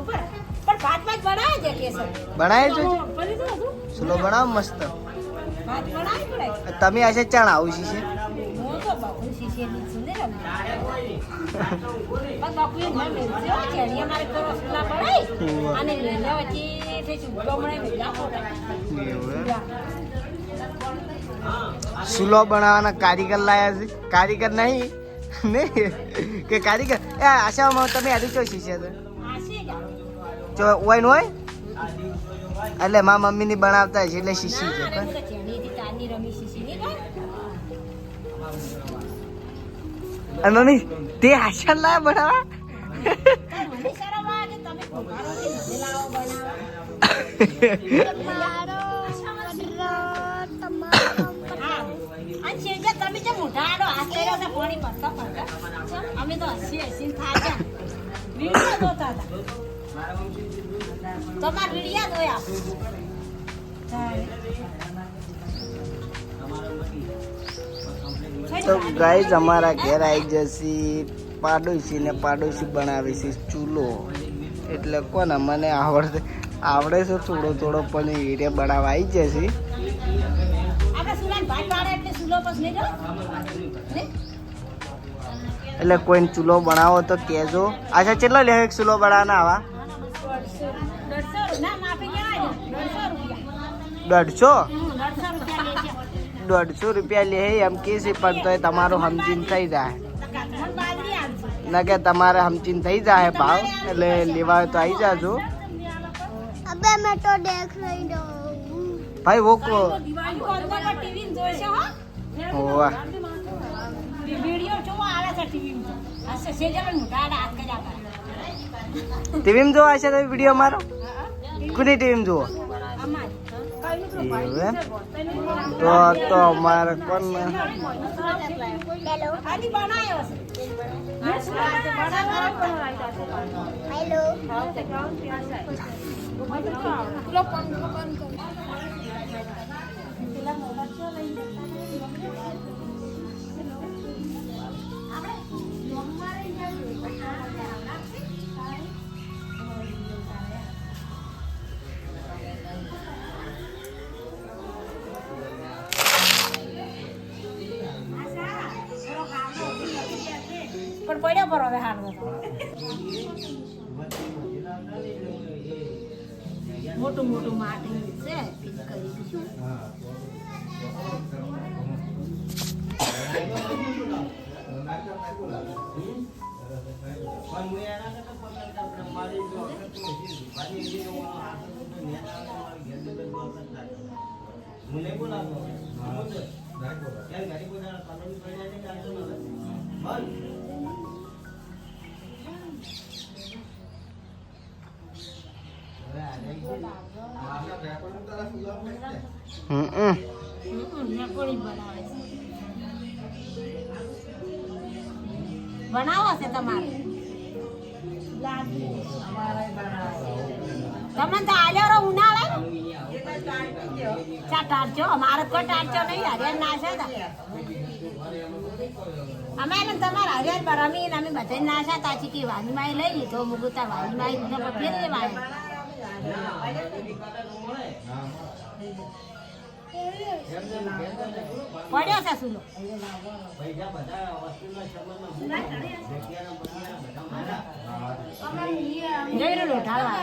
ઉપર પણ ભાત ભાત બનાવે છે કેસર બનાવે છે? સુલો બનાવ મસ્ત. ભાત બનાવી પડે. તમે આજે ચણ આવું છે? હું તો બાપુ શીશેની છું તો રસગુલ્લા બનાવી અને તે સુલો બનાવવાના કારીગર લાયા છે? કારીગર નહીં? ને કે કારીગર? એ આશામાં તમે આદિ ચો શીશે તો આશે જ આ. જો હોય ને હોય એટલે મા મમ્મીની બનાવતા છે એટલે શીશી છે ના, મમ્મી તે આશા લાય તમે જે મોઢા આડો હાથ કર્યો પાણી પડતા પડતા. અમે તો હસી હસીને થાક્યા. વીડિયો જોતા હતા. તમારા વિડીયા દોયા તો ગાઈઝ અમારા ઘેર આવી જશે પાડોશી ને પાડોશી બનાવીશી છે ચૂલો. એટલે કોને મને આવડે આવડે છે થોડો થોડો પણ હીરે બનાવવા આવી જશે. એટલે કોઈને ચૂલો બનાવો તો કહેજો. અચ્છા કેટલો લે એક ચૂલો બનાવવાના આવા? દોઢસો દોઢસો રૂપિયા. લે એમ કે છે પણ તો તમારું હમચીન થઈ જાય. ના કે તમારે હમચીન થઈ જાય ભાવ એટલે લેવા તો આવી જાજો. ભાઈ ઓકો હોવા. વિડિયો ટીવીમાં જોવા છે તમે વીડિયો મારો? કોની ટીવીમાં જુઓ? તો તો અમારે કોણ हेलो પડ્યો પર હવે હારવો મોટું મોટું માટી છે ફિટ કરી દીધું હમ હમ, નકોડી બનાવે છે તમારે. તમે તો આલ્યો રો ચા ટાળજો અમારે કોઈ ટાળજો નહીં હરિયાર ના છે અમે એને તમારા હરિયાર પર રમીને અમે બધા નાશા તાચી કે વાલીમાં લઈ લીધો, મુગુતા વાલીમાં ફેર લેવાય. પડ્યો છે સુલો. જઈ રહ્યો ઢાળવા.